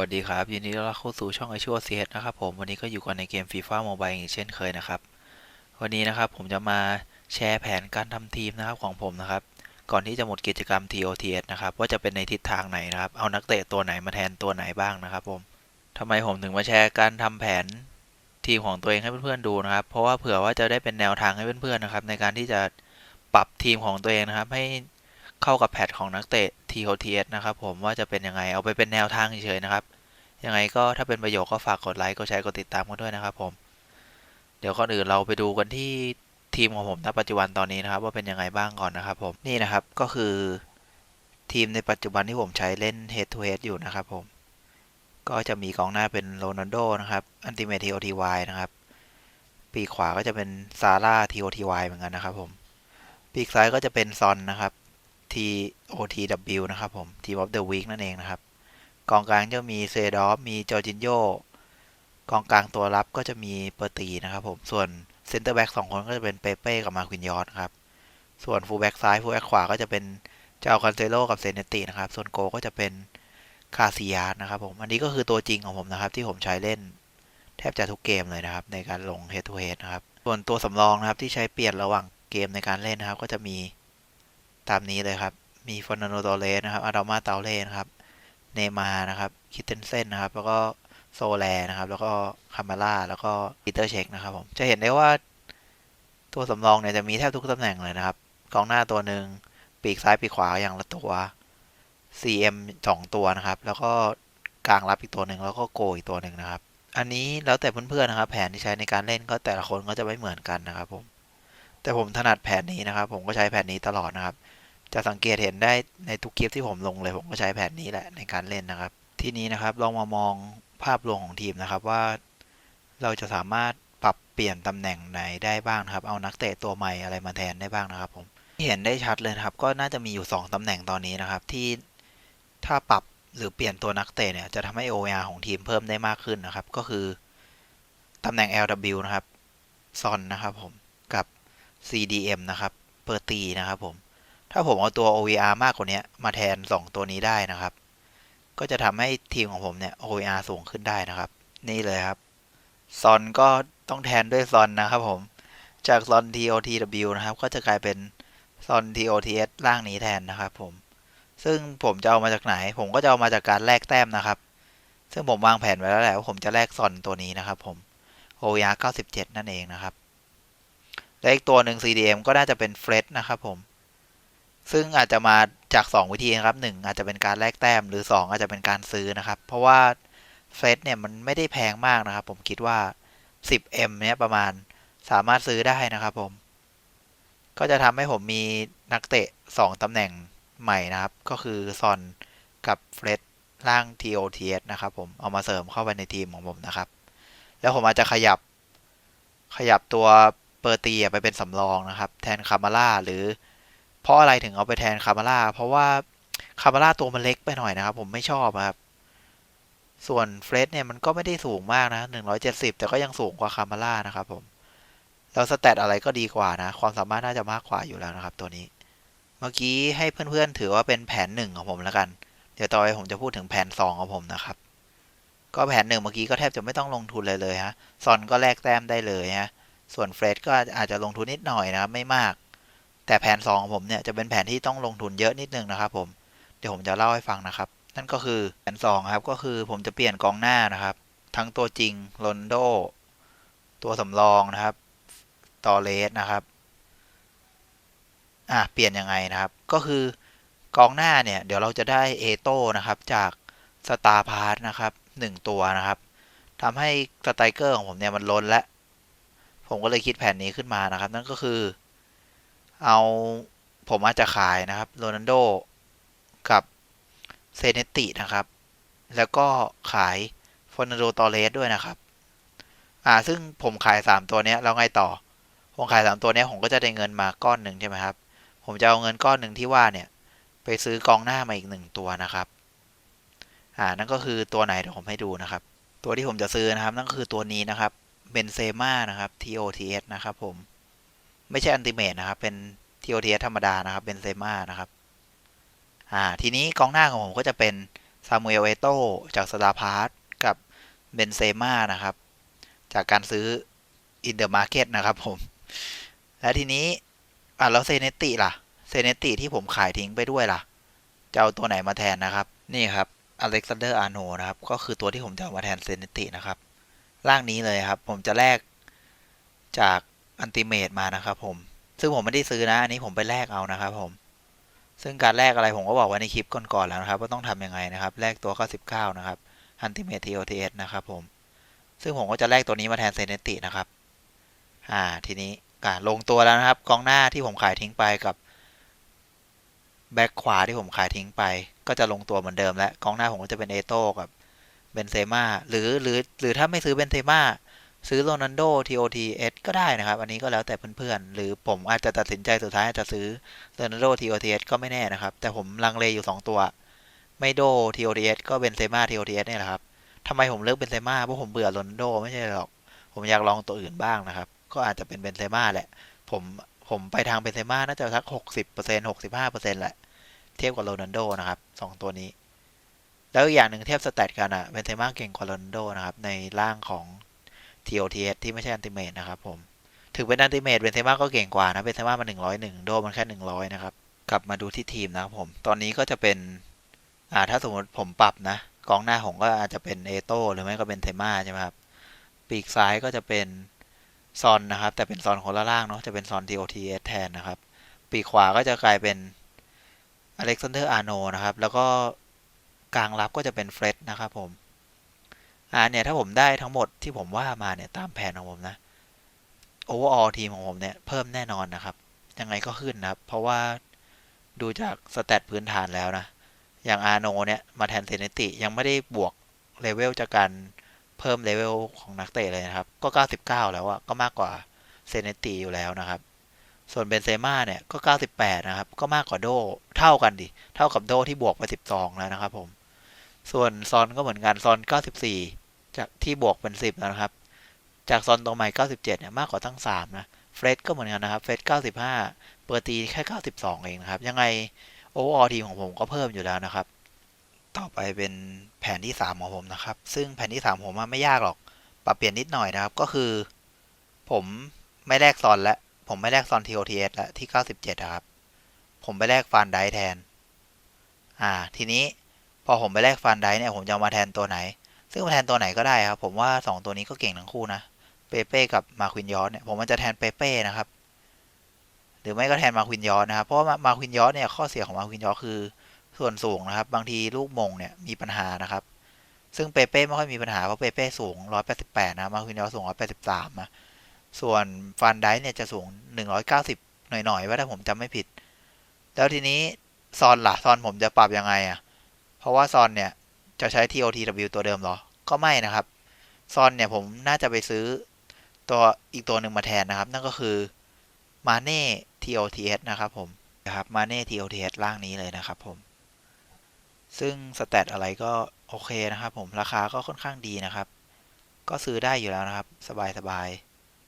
วัสดีครับ ยินดีต้อนรับเข้าสู่ช่องไอชัวเซีนะครับผมวันนี้ก็อยู่กันในเกมฟีฟ่าโมบายอย่างเช่นเคยนะครับ วันนี้นะครับผมจะมาแชร์แผนการทำทีมนะครับของผมนะครับ ก่อนที่จะหมดกิจกรรม TOTS นะครับว่าจะเป็นในทิศทางไหนนะครับ เอานักเตะตัวไหนมาแทนตัวไหนบ้างนะครับ ผมทำไมผมถึงมาแชร์การทำแผนทีมของตัวเองให้เพื่อนๆดูนะครับ เพราะว่าเผื่อว่าจะได้เป็นแนวทางให้เพื่อนๆนะครับ ในการที่จะปรับทีมของตัวเองนะครับ ให้ เข้ากับแพทของนักเตะ TOTS นะครับผมว่าจะเป็นยังไงเอาไปเป็นแนวทางเฉยๆนะครับ ยังไงก็ถ้าเป็นประโยชน์ก็ฝากกดไลค์กดแชร์กดติดตามกันด้วยนะครับผมเดี๋ยวก่อนอื่นเราไปดูกันที่ทีมของผมณปัจจุบันตอนนี้นะครับ ว่าเป็นยังไงบ้างก่อนนะครับผมนี่นะครับก็คือทีมในปัจจุบันที่ผมใช้เล่น head to head อยู่นะครับผมก็จะมีกองหน้าเป็นโรนัลโดนะครับอันติเมท TOTY นะครับ ปีกขวาก็จะเป็นซาร่า TOTY เหมือนกันนะครับผม ปีกซ้ายก็จะเป็นซอนนะครับ TOTW นะครับผม Team of the Week นั่นเองนะครับ กองกลางจะมีเซดอฟมีจอร์จินโยกองกลางตัวรับก็จะมีเปอร์ตีนะครับผม ส่วนเซนเตอร์แบ็กสองคนก็จะเป็นเปเป้กับมาควินยอร์ครับ ส่วนฟูลแบ็กซ้ายฟูลแบ็กขวาก็จะเป็นเจ้าคอนเซโลกับเซเนตินะครับ ส่วนโกก็จะเป็นคาซิยาสนะครับผม อันนี้ก็คือตัวจริงของผมนะครับ ที่ผมใช้เล่น แทบจะทุกเกมเลยนะครับ ในการลง head to head นะครับ ส่วนตัวสำรองนะครับที่ใช้เปลี่ยนระหว่างเกมในการเล่นนะครับ ก็จะมี ตามนี้เลยครับ มีฟอนโนโตเลสนะครับอาดามาเตาเล่นะครับ เนมานะครับ คิตเทนเซนนะครับ แล้วก็โซแลนะครับ แล้วก็คามาร่า แล้วก็ปีเตอร์เช็คนะครับผม จะเห็นได้ว่าตัวสำรองเนี่ยจะมีแทบทุกตำแหน่งเลยนะครับ กองหน้าตัวหนึ่ง ปีกซ้ายปีกขวาอย่างละตัว CM สองตัวนะครับ แล้วก็กลางรับอีกตัวหนึ่งแล้วก็โกอีกตัวหนึ่งนะครับ อันนี้แล้วแต่เพื่อนๆนะครับ แผนที่ใช้ในการเล่นก็แต่ละคนก็จะไม่เหมือนกันนะครับผม แต่ผมถนัดแผนนี้นะครับ ผมก็ใช้แผนนี้ตลอดนะครับ จะสังเกตเห็นได้ในทุกคลิปที่ผมลงเลย ผมก็ใช้แผนนี้แหละในการเล่นนะครับ ที่นี้นะครับลองมามองภาพรวมของทีมนะครับว่า เราจะสามารถปรับเปลี่ยนตำแหน่งไหนได้บ้างนะครับ เอานักเตะตัวใหม่อะไรมาแทนได้บ้างนะครับ ผมที่เห็นได้ชัดเลยนะครับ ก็น่าจะมีอยู่ 2ตำแหน่งตอนนี้นะครับ ที่ถ้าปรับหรือเปลี่ยนตัวนักเตะเนี่ยจะทำให้ OR ของทีมเพิ่มได้มากขึ้นนะครับ ก็คือตำแหน่ง LW นะครับซอนนะครับผม CDM นะครับเปอร์ตีนะครับผม ถ้าผมเอาตัว OVR มากกว่านี้มาแทน 2 ตัวนี้ได้นะครับ ก็จะทำให้ทีมของผมเนี่ย OVR สูงขึ้นได้นะครับ นี่เลยครับ ซอนก็ต้องแทนด้วยซอนนะครับผม จากซอน TOTW นะครับ ก็จะกลายเป็นซอน TOTS ร่างนี้แทนนะครับผม ซึ่งผมจะเอามาจากไหน ผมก็จะเอามาจากการแลกแต้มนะครับ ซึ่งผมวางแผนไว้แล้วแหละว่าผมจะแลกซอนตัวนี้นะครับผม OVR 97 นั่นเองนะครับ และอีกตัวหนึ่ง CDM ก็น่าจะเป็นเฟรดนะครับผม ซึ่งอาจจะมาจาก 2 วิธีนะครับ 1 อาจจะเป็นการแลกแต้ม หรือ 2 อาจจะเป็นการซื้อนะครับ เพราะว่าเฟสเนี่ยมันไม่ได้แพงมากนะครับ ผมคิดว่า 10M เนี่ยประมาณสามารถซื้อได้นะครับผม ก็จะทำให้ผมมีนักเตะ 2ตำแหน่งใหม่นะครับ ก็คือซอนกับเฟรดร่าง TOTS นะครับผม เอามาเสริมเข้าไปในทีมของผมนะครับ แล้วผมอาจจะขยับขยับตัว เปอร์ตีไปเป็นสำรองนะครับ แทนคามาร่าหรือ เพราะอะไรถึงเอาไปแทนคามาร่าเพราะว่าคามาร่าตัวมันเล็กไปหน่อยนะครับ ผมไม่ชอบครับ ส่วนเฟรดเนี่ยมันก็ไม่ได้สูงมากนะหนึ่งร้อยเจ็ดสิบแต่ก็ยังสูงกว่าคามาร่านะครับผมแล้วสเตตอะไรก็ดีกว่านะ ความสามารถน่าจะมากกว่าอยู่แล้วนะครับ ตัวนี้ เมื่อกี้ให้เพื่อนๆถือว่าเป็นแผนหนึ่งของผมแล้วกัน เดี๋ยวต่อไปผมจะพูดถึงแผนสองของผมนะครับ ก็แผนหนึ่งเมื่อกี้ก็แทบจะไม่ต้องลงทุนเลยเลยฮะซอนก็แลกแต้มได้เลยฮะ ส่วนเฟรดก็อาจจะลงทุนนิดหน่อยนะครับไม่มาก แต่แผน2ของผมเนี่ยจะเป็นแผนที่ต้องลงทุนเยอะนิดนึงนะครับ ผมเดี๋ยวผมจะเล่าให้ฟังนะครับ นั่นก็คือแผน2ครับก็คือผมจะเปลี่ยนกองหน้านะครับ ทั้งตัวจริงโรนโด ตัวสำรองนะครับตอเลสนะครับอะเปลี่ยนยังไงนะครับ ก็คือกองหน้าเนี่ยเดี๋ยวเราจะได้เอโต้นะครับจากสตาร์พาร์ทนะครับ1ตัวนะครับทำให้สไตรเกอร์ของผมเนี่ยมันล้นแล้ว ผมก็เลยคิดแผนนี้ขึ้นมานะครับ นั่นก็คือ เอาผมอาจจะขายนะครับโรนัลโดกับเซเนตินะครับ แล้วก็ขายฟอนโดตอเลสด้วยนะครับ อ่าซึ่งผมขาย 3 ตัวนี้แล้วไงต่อ ผมขาย 3 ตัวนี้ผมก็จะได้เงินมาก้อนหนึ่งใช่ไหมครับ ผมจะเอาเงินก้อนหนึ่งที่ว่าเนี่ย ไปซื้อกองหน้ามาอีกหนึ่งตัวนะครับ อ่านั่นก็คือตัวไหนเดี๋ยวผมให้ดูนะครับ ตัวที่ผมจะซื้อนะครับ นั่นก็คือตัวนี้นะครับ เบนเซม่านะครับ TOTS นะครับผม ไม่ใช่อันติเมตนะครับ เป็น TOTS ธรรมดานะครับเบนเซม่านะครับ อ่า ทีนี้กองหน้าของผมก็จะเป็นซามูเอลเอโตจากสตาร์พาร์ตกับเบนเซม่านะครับ จากการซื้ออินเดอร์มาร์เก็ตนะครับผม และทีนี้ อะแล้วเซเนติล่ะ เซเนติที่ผมขายทิ้งไปด้วยล่ะ จะเอาตัวไหนมาแทนนะครับ นี่ครับอเล็กซานเดอร์อาร์โนนะครับ ก็คือตัวที่ผมจะเอามาแทนเซเนตินะครับ ร่างนี้เลยครับ ผมจะแลกจากอันติเมตมานะครับผม ซึ่งผมไม่ได้ซื้อนะอันนี้ผมไปแลกเอานะครับผม ซึ่งการแลกอะไรผมก็บอกไว้ในคลิปก่อนๆแล้วนะครับ ว่าต้องทำยังไงนะครับ แลกตัว 99 นะครับอันติเมต TOTS นะครับผม ซึ่งผมก็จะแลกตัวนี้มาแทนเซเนตินะครับ อ่า ทีนี้อ่าลงตัวแล้วนะครับ กองหน้าที่ผมขายทิ้งไปกับแบ็คขวาที่ผมขายทิ้งไป ก็จะลงตัวเหมือนเดิม แล้วกองหน้าผมก็จะเป็นเอโต้กับ เบนเซม่าหรือหรือหรือถ้าไม่ซื้อเบนเซม่าซื้อโรนันโด TOTS ก็ได้นะครับ อันนี้ก็แล้วแต่เพื่อนๆ หรือผมอาจจะตัดสินใจสุดท้ายอาจจะซื้อโรนันโด TOTS ก็ไม่แน่นะครับ แต่ผมลังเลอยู่ 2 ตัว ไม่โด TOTS ก็เบนเซม่า TOTS เอสนี่ยแหละครับทำไมผมเลือกเบนเซม่าเพราะผมเบื่อโรนันโดไม่ใช่หรอก ผมอยากลองตัวอื่นบ้างนะครับ ก็อาจจะเป็นเบนเซม่าแหละ ผมผมไปทางเบนเซม่าน่าจะสักหกสิบเปอร์เซ็นหกสิบห้าเปอร์เซ็นแหละ เทียบกับโรนัลโดนะครับสองตัวนี้ แล้วอย่างหนึ่งเทียบสแตทกันอะเบนเซม่าเก่งกว่าโรนโดนะครับในร่างของ TOTS ที่ไม่ใช่อันติเมตนะครับผมถึงเป็นอันติเมตเบนเซม่าก็เก่งกว่านะเบนเซม่ามันหนึ่งร้อยหนึ่งโดมันแค่หนึ่งร้อยนะครับ กลับมาดูที่ทีมนะครับผม ตอนนี้ก็จะเป็นอ่าถ้าสมมติผมปรับนะ กองหน้าผมก็อาจจะเป็นเอโต้หรือไม่ก็เป็นเทม่าใช่ไหมครับปีกซ้ายก็จะเป็นซอนนะครับ แต่เป็นซอนคนละล่างเนาะจะเป็นซอน TOTS แทนนะครับ ปีกขวาก็จะกลายเป็นอเล็กซานเดอร์อาร์โนนะครับ แล้วก็ กลางรับก็จะเป็นเฟร็ดนะครับผมอ่าเนี่ยถ้าผมได้ทั้งหมดที่ผมว่ามาเนี่ยตามแผนของผมนะโอเวอร์ออลทีมของผมเนี่ยเพิ่มแน่นอนนะครับ ยังไงก็ขึ้นนะครับ เพราะว่าดูจากสแตทพื้นฐานแล้วนะ อย่างอาโนเนี่ยมาแทนเซเนติยังไม่ได้บวกเลเวลจากการเพิ่มเลเวลของนักเตะเลยนะครับ ก็ 99 แล้วอะก็มากกว่าเซเนติอยู่แล้วนะครับ ส่วนเบนเซม่าเนี่ยก็ 98 นะครับ ก็มากกว่าโดเท่ากันดิ เท่ากับโดที่บวกไป 12 แล้วนะครับผม ส่วนซอนก็เหมือนกันซอน 94 จากที่บวกเป็น 10 นะครับ จากซอนตัวใหม่ 97 เนี่ยมากกว่าตั้ง 3 นะเฟรดก็เหมือนกันนะครับเฟรด95 เปอร์ตีแค่ 92 เองนะครับ ยังไงโอเวอร์ทีมของผมก็เพิ่มอยู่แล้วนะครับ ต่อไปเป็นแผนที่ 3 ของผมนะครับ ซึ่งแผนที่ 3 ผมไม่ยากหรอก ปรับเปลี่ยนนิดหน่อยนะครับ ก็คือ ผมไม่แลกซอนและ ผมไม่แลกซอน TOTS แล้วที่ 97 นะครับ ผมไปแลกฟันไดแทน อ่า ทีนี้ พอผมไปแลกฟันได้เนี่ยผมจะเอามาแทนตัวไหน ซึ่งมาแทนตัวไหนก็ได้ครับ ผมว่า 2 ตัวนี้ก็เก่งทั้งคู่นะ เปเป้กับมาควินยอสเนี่ยผมมันจะแทนเปเป้นะครับ หรือไม่ก็แทนมาควินยอสนะครับ เพราะว่ามาควินยอสเนี่ยข้อเสียของมาควินยอสคือส่วนสูงนะครับ บางทีลูกมงเนี่ยมีปัญหานะครับ ซึ่งเปเป้ไม่ค่อยมีปัญหาเพราะเปเป้สูง 188 นะมาควินยอสสูง 183นะส่วนฟันได้เนี่ยจะสูง 190 หน่อยๆว่าถ้าผมจำไม่ผิด แล้วทีนี้ซอนล่ะซอนผมจะปรับยังไงอะ่ะ เพราะว่าซอนเนี่ยจะใช้ TOTW ตัวเดิมเหรอ ก็ไม่นะครับซอนเนี่ยผมน่าจะไปซื้อตัวอีกตัวหนึ่งมาแทนนะครับ นั่นก็คือมาเน่ TOTS นะครับผมนะครับมาเน่ TOTS ร่างนี้เลยนะครับผม ซึ่งสแตทอะไรก็โอเคนะครับผมราคาก็ค่อนข้างดีนะครับ ก็ซื้อได้อยู่แล้วนะครับ สบาย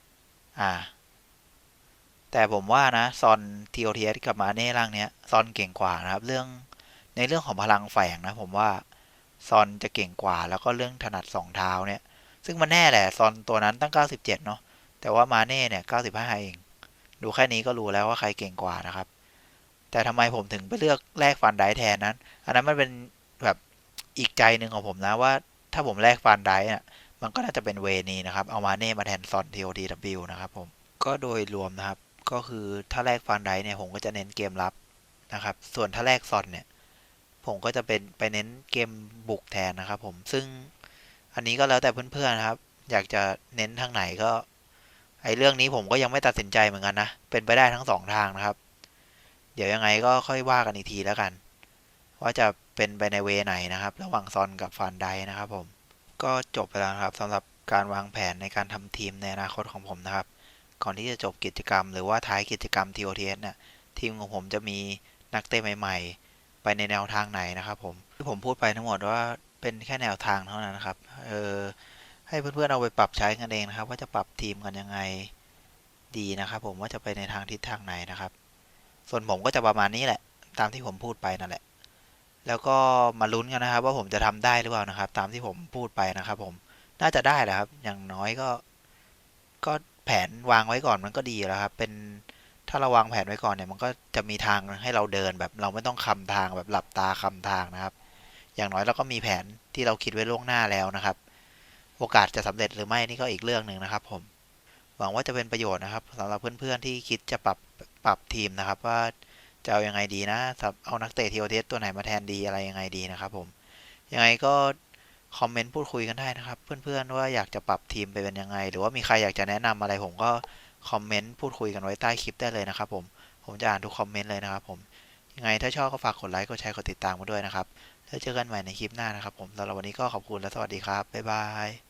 ๆอ่า แต่ผมว่านะซอน TOTS กับมาเน่ร่างเนี้ยซอนเก่งกว่านะครับ เรื่อง ในเรื่องของพลังแฝงนะ ผมว่าซอนจะเก่งกว่า แล้วก็เรื่องถนัดสองเท้าเนี่ย ซึ่งมันแน่แหละซอนตัวนั้นตั้ง 97 เนาะแต่ว่ามาเน่เนี่ย 95 เอง ดูแค่นี้ก็รู้แล้วว่าใครเก่งกว่านะครับ แต่ทำไมผมถึงไปเลือกแลกฟันไดแทนนั้น อันนั้นมันเป็นแบบอีกใจหนึ่งของผมนะว่า ถ้าผมแลกฟันไดอะมันก็น่าจะเป็นเวนี้นะครับ เอามาเน่มาแทนซอน TOTW นะครับผมก็โดยรวมนะครับ ก็คือถ้าแลกฟันไดเนี่ยผมก็จะเน้นเกมรับนะครับ ส่วนถ้าแลกซอนเนี่ย ผมก็จะเป็นไปเน้นเกมบุกแทนนะครับผมซึ่งอันนี้ก็แล้วแต่เพื่อนๆนะครับ อยากจะเน้นทางไหนก็ ไอเรื่องนี้ผมก็ยังไม่ตัดสินใจเหมือนกันนะ เป็นไปได้ทั้งสองทางนะครับ เดี๋ยวยังไงก็ค่อยว่ากันอีกทีแล้วกัน ว่าจะเป็นไปในเวไหนนะครับ ระหว่างซอนกับฟันไดนะครับผมก็จบไปแล้วครับสำหรับการวางแผนในการทำทีมในอนาคตของผมนะครับ ก่อนที่จะจบกิจกรรม หรือว่าท้ายกิจกรรม TOTS เนี่ยทีมของผมจะมีนักเตะใหม่ๆ ไปในแนวทางไหนนะครับผมที่ผมพูดไปทั้งหมดว่าเป็นแค่แนวทางเท่านั้นนะครับ เออให้เพื่อนๆเอาไปปรับใช้กันเองนะครับ ว่าจะปรับทีมกันยังไงดีนะครับ ผมว่าจะไปในทางทิศทางไหนนะครับ ส่วนผมก็จะประมาณนี้แหละ ตามที่ผมพูดไปนั่นแหละ แล้วก็มาลุ้นกันนะครับ ว่าผมจะทำได้หรือเปล่านะครับ ตามที่ผมพูดไปนะครับ ผมน่าจะได้แหละครับ อย่างน้อยก็ ก็แผนวางไว้ก่อนมันก็ดีแล้วครับ เป็น ถ้าเราวางแผนไว้ก่อนเนี่ยมันก็จะมีทางให้เราเดินแบบเราไม่ต้องคำทางแบบหลับตาคำทางนะครับ อย่างน้อยเราก็มีแผนที่เราคิดไว้ล่วงหน้าแล้วนะครับ โอกาสจะสำเร็จหรือไม่นี่ก็อีกเรื่องหนึ่งนะครับ ผม หวังว่าจะเป็นประโยชน์นะครับสำหรับเพื่อนๆที่คิดจะปรับปรับทีมนะครับ ว่าจะเอายังไงดีนะเอานักเตะทีโอเทสตัวไหนมาแทนดีอะไรยังไงดีนะครับ ผมยังไงก็คอมเมนต์พูดคุยกันได้นะครับ เพื่อนๆว่าอยากจะปรับทีมไปเป็นยังไง หรือว่ามีใครอยากจะแนะนำอะไรผมก็ คอมเมนต์พูดคุยกันไว้ใต้คลิปได้เลยนะครับผม ผมจะอ่านทุกคอมเมนต์เลยนะครับผม ยังไงถ้าชอบก็ฝากกดไลค์ กดแชร์ กดติดตามมาด้วยนะครับ แล้วเจอกันใหม่ในคลิปหน้านะครับผมสำหรับวันนี้ก็ขอบคุณและสวัสดีครับ บ๊ายบาย